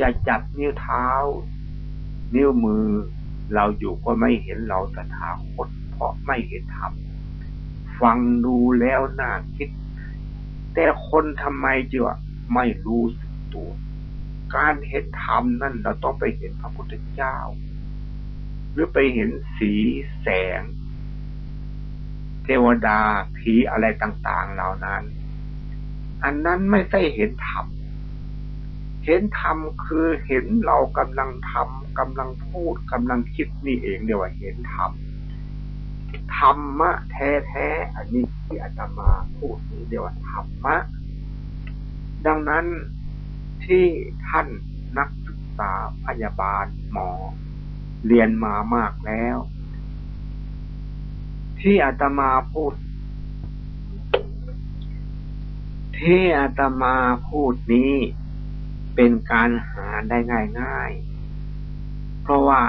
จะจับนิ้วเท้า นิ้วมือเราอยู่ก็ไม่เห็นเราสถาคตเพราะไม่เห็นธรรมฟังดูแล้วน่าคิด แต่คนทำไมจะไม่รู้สึกตัว การเห็นธรรมนั่นเราต้องไปเห็นพระพุทธเจ้า หรือไปเห็นสีแสง เทวดาผีอะไรต่าง ๆ เหล่านั้น อันนั้นไม่ใช่เห็นธรรม เห็นธรรมคือเห็นเรากำลังทำกำลังพูดกำลังคิดนี่เองเรียว่าเห็นธรรมธรรมะแท้ๆอันนี้ที่อาตมาพูดนี้เรียว่าธรรมะ ดังนั้นที่ท่านนักศึกษาพยาบาลหมอ เรียนมามากแล้ว ที่อาตมาพูด ที่อาตมาพูดนี้ เป็นการหาได้ง่ายๆเพราะว่า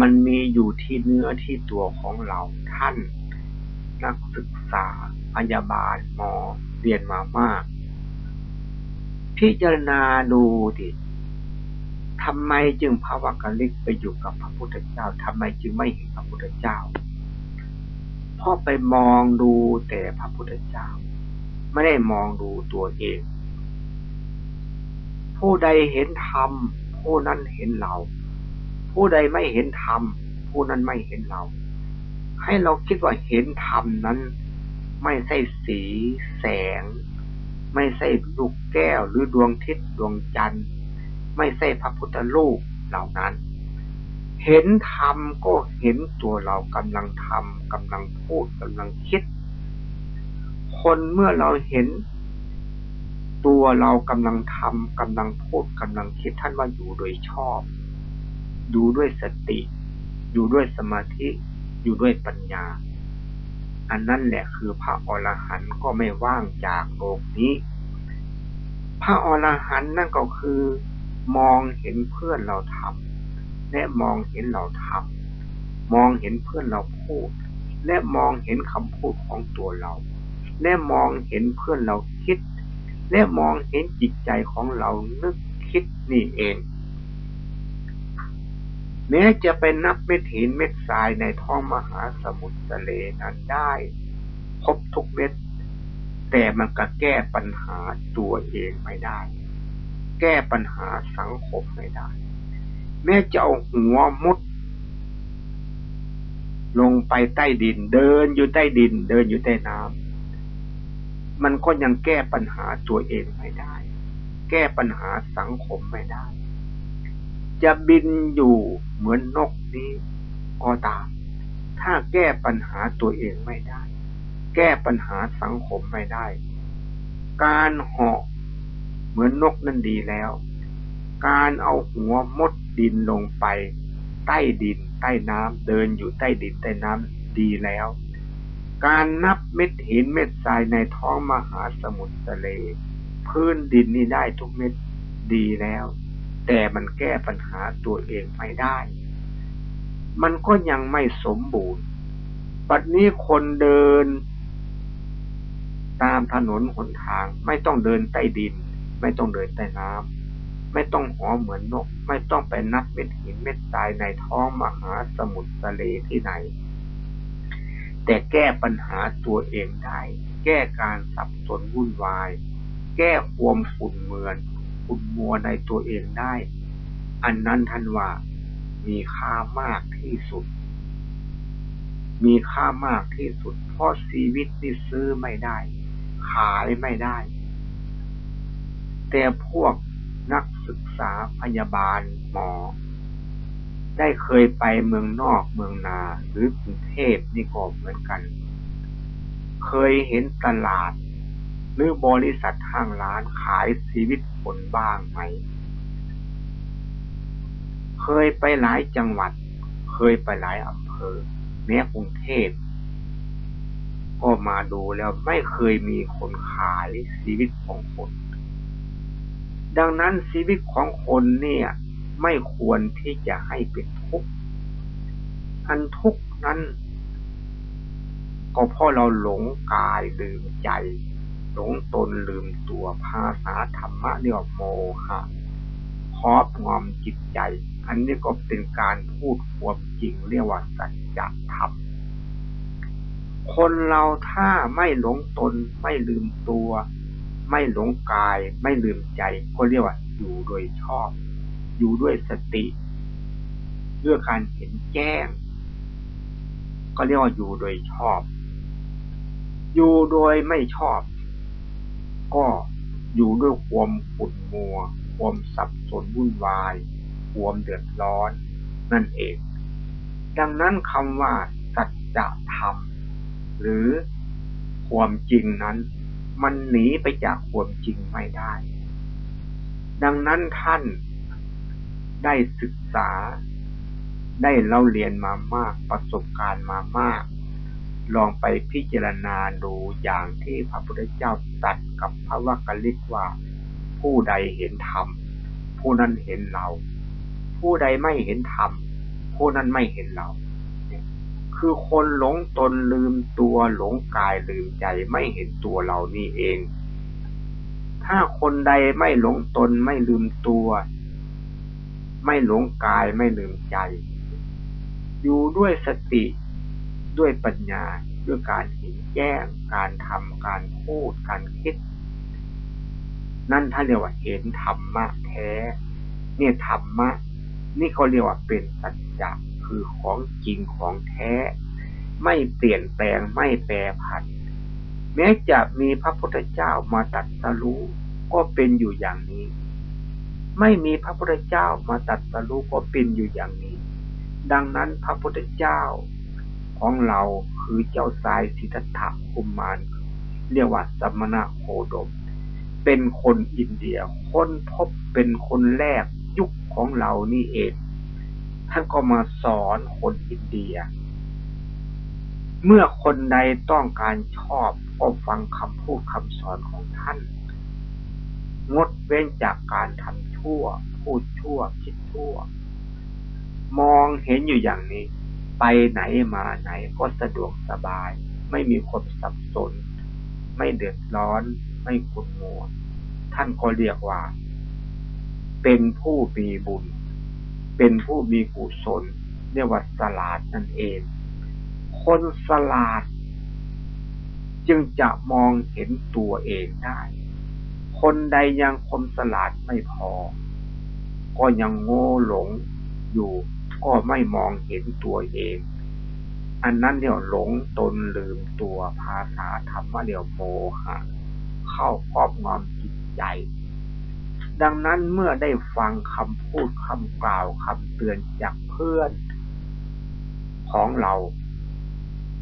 มันมีอยู่ที่เนื้อที่ตัวของเราท่าน นักศึกษาพยาบาลหมอเรียนมามาก พิจารณาดูดิทำไมจึงพระวักกลิกไปอยู่กับพระพุทธเจ้าทำไมจึงไม่เห็นพระพุทธเจ้าเพราะไปมองดูแต่พระพุทธเจ้า ไม่ได้มองดูตัวเอง ผู้ใดเห็นธรรมผู้นั้นเห็นเรา ผู้ใดไม่เห็นธรรมผู้นั้นไม่เห็นเรา ให้เราคิดว่าเห็นธรรมนั้น ไม่ใช่สีแสง ไม่ใช่ลูกแก้วหรือดวงทิศดวงจันทร์ ไม่ใช่พระพุทธรูปเหล่านั้น เห็นธรรมก็เห็นตัวเรากำลังทำกำลังพูดกำลังคิด คนเมื่อเราเห็น ตัวเรากำลังทำกำลังพูดกำลังคิดท่านว่าอยู่โดยชอบอยู่ด้วยสติ อยู่ด้วยสมาธิ อยู่ด้วยปัญญา อันนั้นแหละคือพระอรหันต์ก็ไม่ว่างจากโลกนี้ พระอรหันต์นั่นก็คือ มองเห็นเพื่อนเราทำและมองเห็นเราทำมองเห็นเพื่อนเราพูด และมองเห็นคำพูดของตัวเรา และมองเห็นเพื่อนเราคิด และมองเห็นจิตใจของเรานึกคิดนี่เอง แม้จะเป็นนับเม็ดหินเม็ดทรายในท้องมหาสมุทรทะเลนั้นได้ครบทุกเม็ด แต่มันก็แก้ปัญหาตัวเองไม่ได้ แก้ปัญหาสังคมไม่ได้ แม้จะเอาหัวมุด ลงไปใต้ดิน เดินอยู่ใต้ดิน เดินอยู่ใต้น้ำ มันก็ยังแก้ปัญหาตัวเองไม่ได้ แก้ปัญหาสังคมไม่ได้ จะบินอยู่เหมือนนกนี้ก็ตาม ถ้าแก้ปัญหาตัวเองไม่ได้ แก้ปัญหาสังคมไม่ได้ การเหาะเหมือนนกนั่นดีแล้ว การเอาหัวมดดินลงไป ใต้ดิน ใต้น้ำเดินอยู่ใต้ดินใต้น้ำดีแล้ว การนับเม็ดหินเม็ดทรายในท้องมหาสมุทรทะเล พื้นดินนี่ได้ทุกเม็ดดีแล้ว แต่มันแก้ปัญหาตัวเองไม่ได้ มันก็ยังไม่สมบูรณ์ ปัจนี้คนเดิน ตามถนนหนทาง ไม่ต้องเดินใต้ดิน ไม่ต้องเดินใต้น้ำไม่ต้องหอเหมือนนก ไม่ต้องไปนับเม็ดหินเม็ดทรายในท้องมหาสมุทรทะเลที่ไหน แต่แก้ปัญหาตัวเองได้ แก้การสับสนวุ่นวาย แก้ความฝุ่นเมือนฝุ่นมัวในตัวเองได้ อันนั้นท่านว่ามีค่ามากที่สุด มีค่ามากที่สุด เพราะชีวิตนี่ซื้อไม่ได้ ขายไม่ได้ แต่พวกนักศึกษาพยาบาลหมอ ได้เคยไปเมืองนอกเมืองนาหรือกรุงเทพนี่ก็เหมือนกัน เคยเห็นตลาด หรือบริษัทห้างร้านขายชีวิตคนบ้างไหม เคยไปหลายจังหวัด เคยไปหลายอำเภอ แม้กรุงเทพก็มาดูแล้วไม่เคยมีคนขายชีวิตของคน ดังนั้นชีวิตของคนเนี่ย ไม่ควรที่จะให้เป็นทุกข์อันทุกข์นั้น ก็เพราะเราหลงกายลืมใจ หลงตนลืมตัวภาษาธรรมะเรียกว่าโมหะครอบงอมจิตใจ อันนี้ก็เป็นการพูดความจริงเรียกว่าสัจธรรมคนเราถ้าไม่หลงตนไม่ลืมตัว ไม่หลงกาย ไม่ลืมใจ ก็เรียกว่าอยู่โดยชอบ อยู่ด้วยสติด้วยการเห็นแจ้ง ก็เรียกว่าอยู่โดยชอบ อยู่โดยไม่ชอบ ก็อยู่ด้วยความขุ่นมัว ความสับสนวุ่นวาย ความเดือดร้อน นั่นเอง ดังนั้นคำว่าสัจธรรม หรือความจริงนั้น มันหนีไปจากความจริงไม่ได้ ดังนั้นท่าน ได้ศึกษา ได้เล่าเรียนมามาก ประสบการณ์มามาก ลองไปพิจารณาดูอย่างที่พระพุทธเจ้าตัดกับพระวักกลิกว่า ผู้ใดเห็นธรรม ผู้นั้นเห็นเรา ผู้ใดไม่เห็นธรรม ผู้นั้นไม่เห็นเราคือคนหลงตนลืมตัวหลงกายลืมใจไม่เห็นตัวเรานี่เอง ถ้าคนใดไม่หลงตนไม่ลืมตัว ไม่หลงกายไม่ลืมใจ อยู่ด้วยสติ ด้วยปัญญา ด้วยการเห็นแจ้ง การทำการพูด การคิด นั่นท่านเรียกว่าเห็นธรรมะแท้ เนี่ยธรรมะ นี่เขาเรียกว่าเป็นสัจจะคือของจริงของแท้ ไม่เปลี่ยนแปลงไม่แปรผัน แม้จะมีพระพุทธเจ้ามาตัดสรู้ก็เป็นอยู่อย่างนี้ ไม่มีพระพุทธเจ้ามาตัดสรู้ก็เป็นอยู่อย่างนี้ ดังนั้นพระพุทธเจ้าของเราคือเจ้าสายสิทธัตถะกุมารเรียกว่าสมณะโคดม เป็นคนอินเดียค้นพบเป็นคนแรกยุคของเรานี่เอง ท่านก็มาสอนคนอินเดีย เมื่อคนใดต้องการชอบก็ฟังคำพูดคำสอนของท่าน งดเว้นจากการทำ ชั่ว พูดชั่ว คิดชั่ว มองเห็นอยู่อย่างนี้ ไปไหนมาไหนก็สะดวกสบาย ไม่มีความสับสน ไม่เดือดร้อน ไม่ขุ่นมัว ท่านก็เรียกว่า เป็นผู้มีบุญ เป็นผู้มีกุศลเรียกว่าสลาดนั่นเอง คนสลาด จึงจะมองเห็นตัวเองได้ คนใดยังคมสลาดไม่พอ ก็ยังโง่หลงอยู่ก็ไม่มองเห็นตัวเอง อันนั้นเดี๋ยวหลงตนลืมตัวภาษาธรรมะเดี๋ยวโมหะเข้าครอบงำจิตใจ ดังนั้นเมื่อได้ฟังคำพูดคำกล่าวคำเตือนจากเพื่อน ของเรา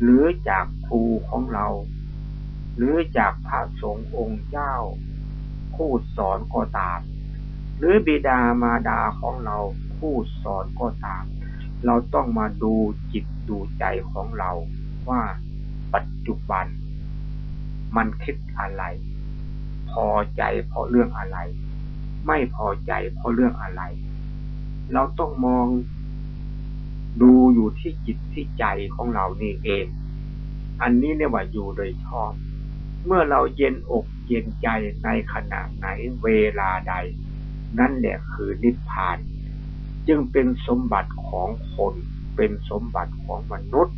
หรือจากครูของเรา หรือจากพระสงฆ์องค์เจ้า ผู้สอนก็ตาม หรือบิดามารดาของเราผู้สอนก็ตาม เราต้องมาดูจิตดูใจของเราว่าปัจจุบัน มันคิดอะไร พอใจเพราะเรื่องอะไร ไม่พอใจเพราะเรื่องอะไร เราต้องมองดูอยู่ที่จิตที่ใจของเรานี่เอง อันนี้เรียกว่าอยู่โดยชอบ เมื่อเราเย็นอกเย็นใจในขณะไหนเวลาใด นั่นแหละคือนิพพาน จึงเป็นสมบัติของคนเป็นสมบัติของมนุษย์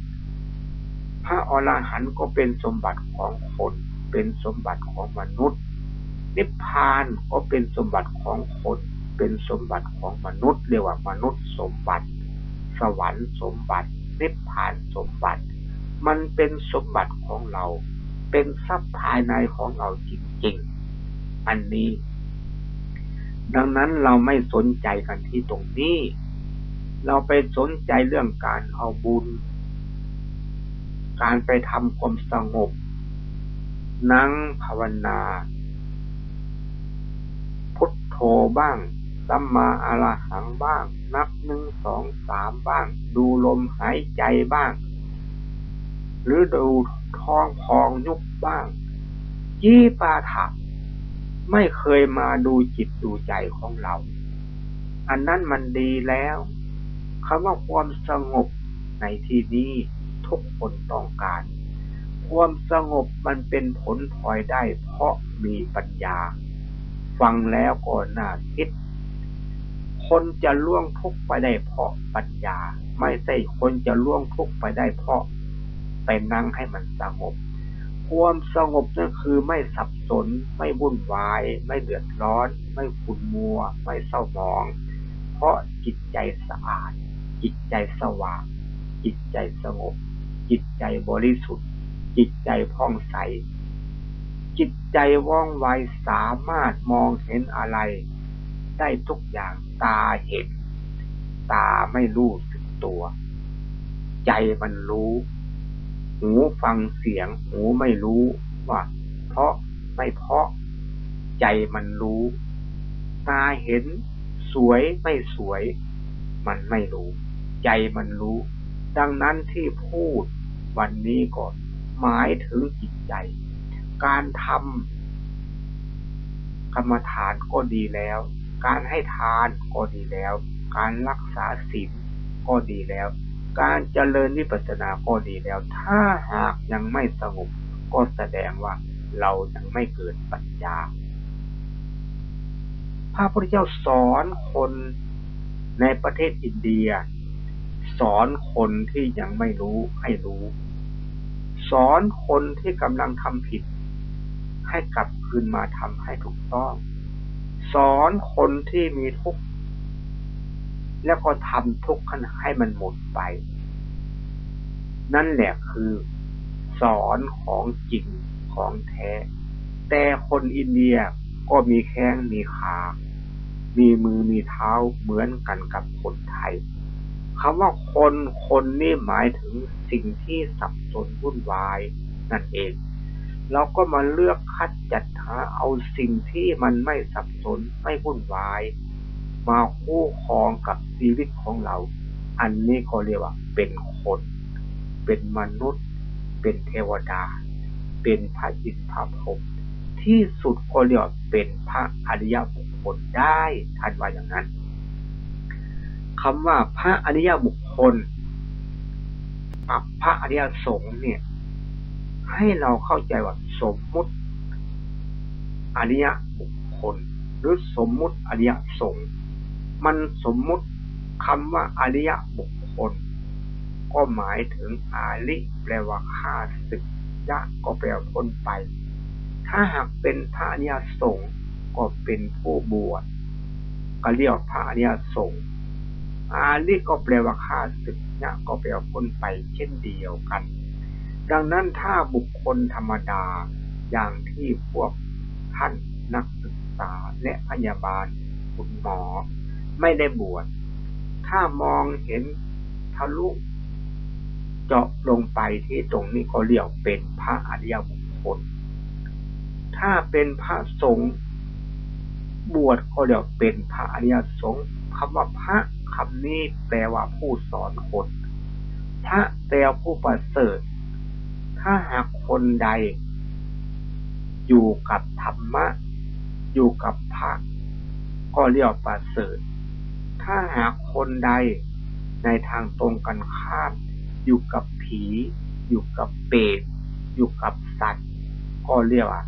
พระอรหันต์ก็เป็นสมบัติของคน เป็นสมบัติของมนุษย์ นิพพานก็เป็นสมบัติของคน เป็นสมบัติของมนุษย์เรียกว่ามนุษย์สมบัติ สวรรค์สมบัติ นิพพานสมบัติ มันเป็นสมบัติของเรา เป็นทรัพย์ภายในของเราจริงๆ อันนี้ ดังนั้นเราไม่สนใจกันที่ตรงนี้ เราไปสนใจเรื่องการเอาบุญ การไปทำความสงบ นั่งภาวนา พุทโธบ้างสัมมาอาราหังบ้าง นับหนึ่งสองสามบ้าง ดูลมหายใจบ้าง หรือดูท องพองยุบบ้างยี่ปาถะไม่เคยมาดูจิตดูใจของเรา อันนั้นมันดีแล้วคำว่าความสงบในที่นี้ทุกคนต้องการ ความสงบมันเป็นผลพลอยได้เพราะมีปัญญา ฟังแล้วก็น่าคิด คนจะล่วงทุกไปได้เพราะปัญญา ไม่ใช่คนจะล่วงทุกไปได้เพราะ ไปนั่งให้มันสงบ ความสงบนั่นคือไม่สับสน ไม่วุ่นวาย ไม่เดือดร้อน ไม่ขุ่นมัว ไม่เศร้าหมอง เพราะจิตใจสะอาด จิตใจสว่าง จิตใจสงบ จิตใจบริสุทธิ์ จิตใจผ่องใส จิตใจว่องไวสามารถมองเห็นอะไร ได้ทุกอย่างตาเห็น ตาไม่รู้สึกตัว ใจมันรู้ หูฟังเสียง หูไม่รู้ว่า เพราะไม่เพราะใจมันรู้ ตาเห็น สวยไม่สวย มันไม่รู้ ใจมันรู้ ดังนั้นที่พูดวันนี้ก่อนหมายถึงจิตใจ การทำกรรมฐานก็ดีแล้ว การให้ทานก็ดีแล้ว การรักษาศีลก็ดีแล้ว การเจริญวิปัสสนาก็ดีแล้ว ถ้าหากยังไม่สงบก็แสดงว่าเรายังไม่เกิดปัญญา พระพุทธเจ้าสอนคนในประเทศอินเดีย สอนคนที่ยังไม่รู้ให้รู้ สอนคนที่กำลังทำผิด ให้กลับคืนมาทำให้ถูกต้อง สอนคนที่มีทุกข์ แล้วก็ทำทุกข์ให้มันหมดไป นั่นแหละคือ สอนของจริงของแท้ แต่คนอินเดียก็มีแข้งมีขา มีมือมีเท้าเหมือนกันกับคนไทยคำว่าคนคนนี่หมายถึงสิ่งที่สับสนวุ่นวายนั่นเอง เราก็มาเลือกคัดจัดหาเอาสิ่งที่มันไม่สับสนไม่วุ่นวาย มาคู่ครองกับชีวิตของเรา อันนี้เขาเรียกว่า เป็นคน เป็นมนุษย์ เป็นเทวดา เป็นพระอินทร์พระพรหมที่สุดเขาเรียกว่าเป็นพระอริยบุคคลได้ท่านว่าอย่างนั้นคำว่าพระอริยบุคคลกับพระอริยสงฆ์เนี่ย ให้เราเข้าใจว่าสมมุติอริยบุคคลหรือสมมุติอริยสงฆ์ มันสมมุติคำว่าอริยบุคคล ก็หมายถึงอาลิแปลว่าข้าศึกยะก็แปลว่าพ้นไป ถ้าหากเป็นพระอริยสงฆ์ก็เป็นผู้บวชก็เรียกพระอริยสงฆ์อาลิก็แปลว่าข้าศึกยะก็แปลว่าพ้นไปเช่นเดียวกัน ดังนั้นถ้าบุคคลธรรมดาอย่างที่พวกท่านนักศึกษาและพยาบาลคุณหมอ ไม่ได้บวชถ้ามองเห็นทะลุเจาะลงไปที่ตรงนี้ก็เรียกเป็นพระอริยบุคคล ถ้าเป็นพระสงฆ์บวชก็เรียกเป็นพระอริยสงฆ์คำว่าพระคำนี้แปลว่าผู้สอนคน พระแปลผู้ประเสริฐ ถ้าหากคนใด อยู่กับธรรมะ อยู่กับพระก็เรียกประเสริฐ ถ้าหากคนใดในทางตรงกันข้าม อยู่กับผี อยู่กับเปรตอยู่กับสัตว์ ก็เรียกว่า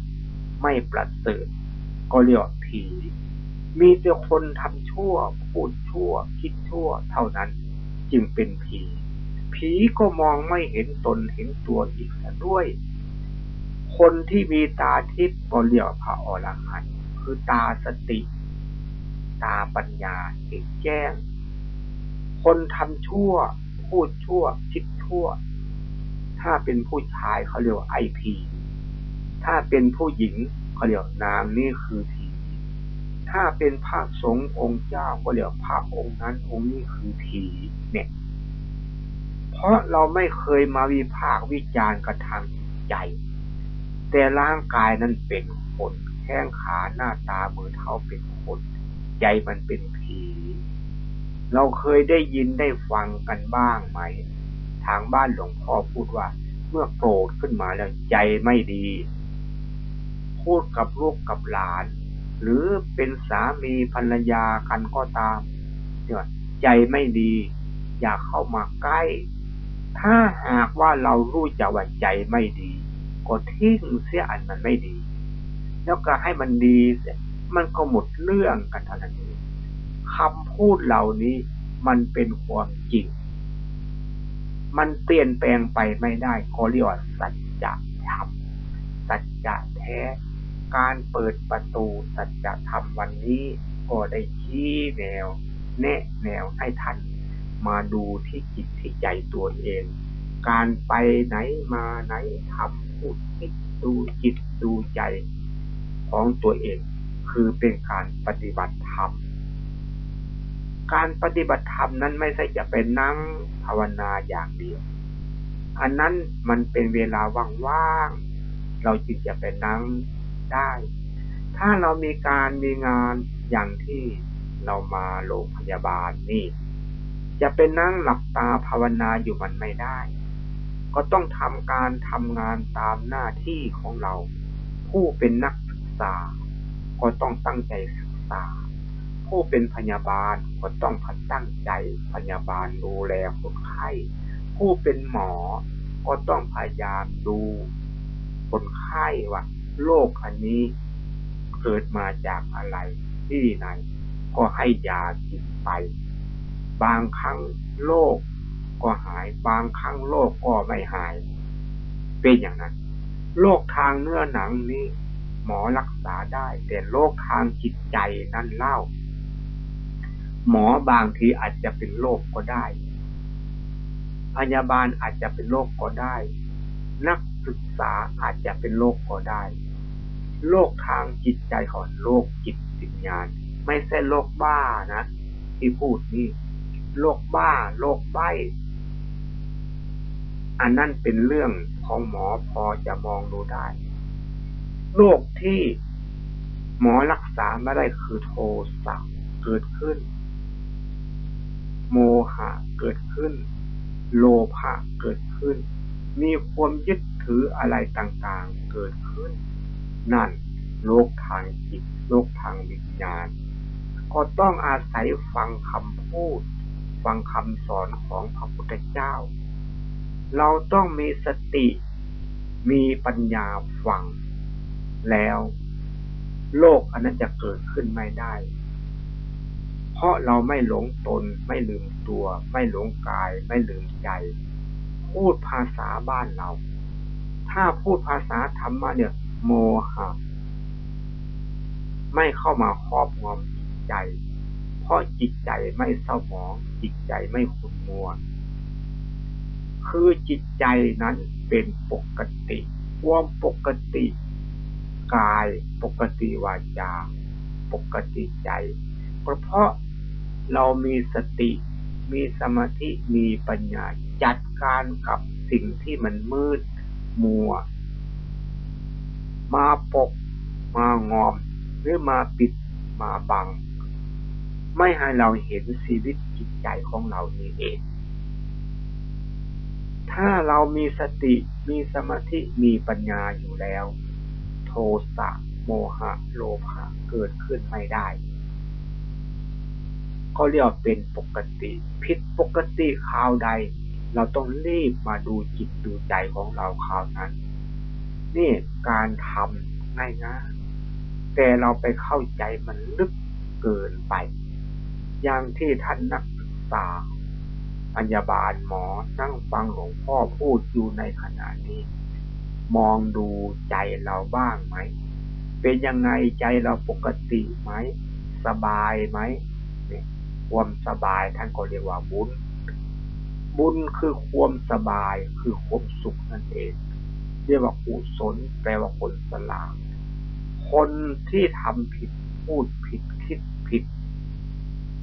ไม่ประเสริฐก็เรียกว่าผี มีแต่คนทำชั่ว พูดชั่ว คิดชั่ว เท่านั้นจึงเป็นผี ผีก็มองไม่เห็นตนเห็นตัวอีกด้วย คนที่มีตาทิพย์ก็เรียกพระอรหันต์คือตาสติ ตาปัญญาเห็นแจ้ง คนทำชั่ว พูดชั่ว คิดชั่ว ถ้าเป็นผู้ชายเขาเรียกว่าไอพีถ้าเป็นผู้หญิงเขาเรียกนางนี่คือผีถ้าเป็นพระสงฆ์องค์เจ้าก็เรียกพระองค์นั้นองค์นี้คือผีเนี่ย เพราะเราไม่เคยมาวิพากวิจารณ์กระทางจิตใจ แต่ร่างกายนั้นเป็นคนแข้งขาหน้าตามือเท้าเป็นคน ใจมันเป็นผี เราเคยได้ยินได้ฟังกันบ้างไหม ทางบ้านหลวงพ่อพูดว่า เมื่อโกรธขึ้นมาแล้วใจไม่ดี พูดกับลูกกับหลาน หรือเป็นสามีภรรยากันก็ตามเนี่ยใจไม่ดี อย่าเข้ามาใกล้ ถ้าหากว่าเรารู้จักว่าใจไม่ดี ก็ทิ้งเสียอันมันไม่ดี แล้วก็ให้มันดีเสีย มันก็หมดเรื่องกันเท่านั้นเองคำพูดเหล่านี้มันเป็นความจริง มันเปลี่ยนแปลงไปไม่ได้ก็เรียกว่าสัจจะธรรม สัจจะแท้ การเปิดประตูสัจธรรมวันนี้ก็ได้ชี้แนว แนะแนวให้ท่านมาดูที่จิตที่ใจตัวเอง การไปไหนมาไหนทำพูดคิดดูจิตดูใจของตัวเอง คือเป็นการปฏิบัติธรรม การปฏิบัติธรรมนั้นไม่ใช่จะเป็นนั่งภาวนาอย่างเดียว อันนั้นมันเป็นเวลาว่างๆ เราจึงจะไปนั่งได้ ถ้าเรามีการมีงานอย่างที่เรามาโรงพยาบาลนี่ จะเป็นนั่งหลับตาภาวนาอยู่มันไม่ได้ ก็ต้องทำการทำงานตามหน้าที่ของเรา ผู้เป็นนักศึกษา ก็ต้องตั้งใจศึกษา ผู้เป็นพยาบาลก็ต้องพัตั้งใจพยาบาลดูแลคนไข้ ผู้เป็นหมอก็ต้องพยายามดูคนไข้ว่าโรคอันนี้เกิดมาจากอะไรที่ไหน ก็ให้ยากินไป บางครั้งโรคก็หาย บางครั้งโรคก็ไม่หาย เป็นอย่างนั้นโรคทางเนื้อหนังนี้ หมอรักษาได้ แต่โรคทางจิตใจนั้นเล่า หมอบางทีอาจจะเป็นโรคก็ได้ พยาบาลอาจจะเป็นโรคก็ได้ นักศึกษาอาจจะเป็นโรคก็ได้โรคทางจิตใจของโรคจิตวิญญาณ ไม่ใช่โรคบ้านะ ที่พูดนี่โรคบ้าโรคใบอันนั้นเป็นเรื่องของหมอพอจะมองดูได้ โรคที่หมอรักษาไม่ได้คือโทสะเกิดขึ้น โมหะเกิดขึ้น โลภะเกิดขึ้น มีความยึดถืออะไรต่างๆเกิดขึ้น นั่นโลกทางจิตโลกทางวิญญาณ ก็ต้องอาศัยฟังคำพูด ฟังคำสอนของพระพุทธเจ้า เราต้องมีสติ มีปัญญาฟัง แล้ว โลกอันนั้นจะเกิดขึ้นไม่ได้ เพราะเราไม่หลงตน ไม่ลืมตัว ไม่หลงกาย ไม่ลืมใจ พูดภาษาบ้านเรา ถ้าพูดภาษาธรรมะเนี่ย โมหะ ไม่เข้ามาครอบงำจิตใจ เพราะจิตใจไม่เศร้าหมอง จิตใจไม่ขุ่นมัวคือจิตใจนั้นเป็นปกติ ความปกติ กาย ปกติวาจา ปกติใจเพราะเรามีสติ มีสมาธิ มีปัญญาจัดการกับสิ่งที่มันมืดมัว มาปก มางอม หรือมาปิด มาบัง ไม่ให้เราเห็นชีวิตจิตใจของเรานี่เอง ถ้าเรามีสติ มีสมาธิ มีปัญญาอยู่แล้ว โทสะโมหะ โลภะเกิดขึ้นไม่ได้ ก็เรียกเป็นปกติผิดปกติคราวใด เราต้องรีบมาดูจิตดูใจของเราคราวนั้น นี่การทำง่ายๆแต่เราไปเข้าใจมันลึกเกินไป อย่างที่ท่านนักศึกษาพยาบาลหมอนั่งฟังหลวงพ่อพูดอยู่ในขณะนี้ มองดูใจเราบ้างไหม เป็นยังไงใจเราปกติไหม สบายไหมความสบายท่านก็เรียกว่าบุญ บุญคือความสบายคือความสุขนั่นเอง เรียกว่ากุศลแปลว่าคนสลาดคนที่ทำผิดพูดผิดคิดผิด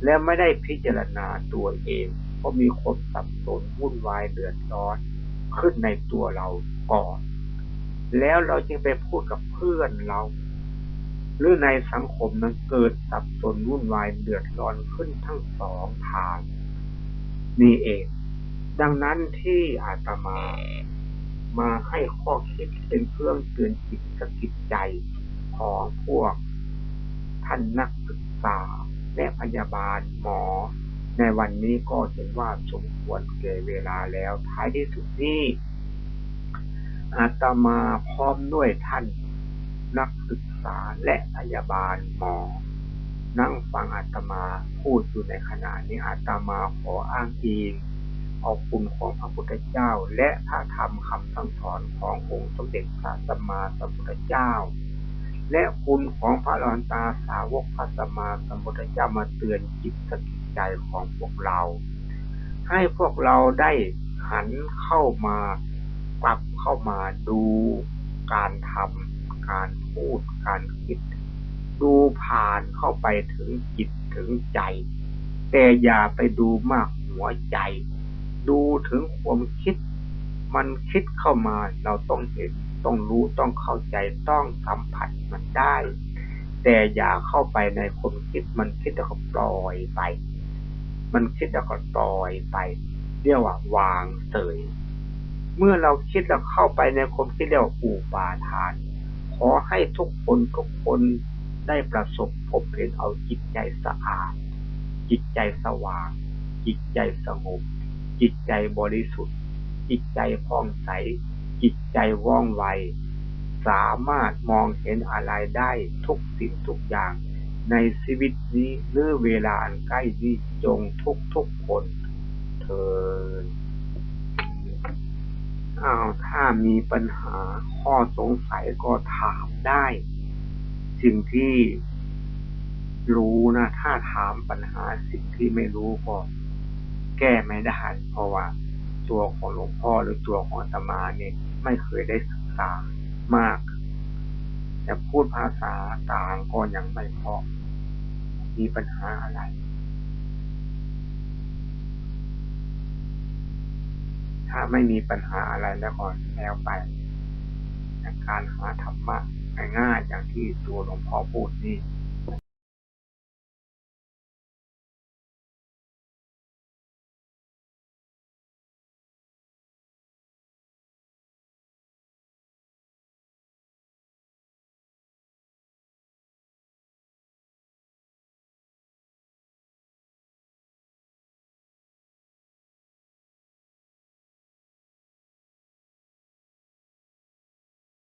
และไม่ได้พิจารณาตัวเองเพราะมีคนสับสนวุ่นวายเดือดร้อนขึ้นในตัวเราก่อน แล้วเราจึงไปพูดกับเพื่อนเรา หรือในสังคมนั้นเกิดสับสนวุ่นวายเดือดร้อนขึ้นทั้งสองทาง นี่เอง ดังนั้นที่อาตมา มาให้ข้อคิดเป็นเครื่องเตือนจิตสกิดใจของพวก ท่านนักศึกษาและพยาบาลหมอ ในวันนี้ก็เห็นว่าสมควรเก่เวลาแล้วท้ายที่สุดนี้ อาตมาพร้อมด้วยท่าน นักศึกษาและพยาบาลหมอ นั่งฟังอาตมาพูดอยู่ในขณะนี้อาตมาขออ้างอิงเอาคุณของพระพุทธเจ้า และพระธรรมคำสั่งสอนขององค์สมเด็จพระสัมมาสัมพุทธเจ้า และคุณของพระอนตาสาวกพระสัมมาสัมพุทธเจ้ามาเตือนจิตสกิจใจของพวกเรา ให้พวกเราได้หันเข้ามา กลับเข้ามาดูการทำการพูดการคิด ดูผ่านเข้าไปถึงจิตถึงใจ แต่อย่าไปดูมากหัวใจ ดูถึงความคิด มันคิดเข้ามาเราต้องเห็นต้องรู้ต้องเข้าใจต้องสัมผัสมันได้ แต่อย่าเข้าไปในความคิดมันคิดแล้วก็ปล่อยไป มันคิดแล้วก็ปล่อยไป เรียกว่าวางเสย เมื่อเราคิดแล้วเข้าไปในความคิดเรียกว่าอุปาทาน ขอให้ทุกคนทุกคนได้ประสบพบเห็นเอาจิตใจสะอาด จิตใจสว่าง จิตใจสงบ จิตใจบริสุทธิ์ จิตใจผ่องใส จิตใจว่องไว สามารถมองเห็นอะไรได้ทุกสิ่งทุกอย่าง ในชีวิตนี้หรือเวลาอันใกล้นี้จงทุกทุกคนเธอ อ้าวถ้ามีปัญหาข้อสงสัยก็ถามได้ สิ่งที่รู้นะ ถ้าถามปัญหาสิ่งที่ไม่รู้ก็แก้ไม่ได้ เพราะว่าตัวของหลวงพ่อหรือตัวของตมาเนี่ยไม่เคยได้ศึกษามาก แต่พูดภาษาต่างก็ยังไม่พอมีปัญหาอะไร ถ้าไม่มีปัญหาอะไรแล้วก็แล้วไปการหาธรรมะง่ายๆอย่างที่ตัวหลวงพ่อพูดนี่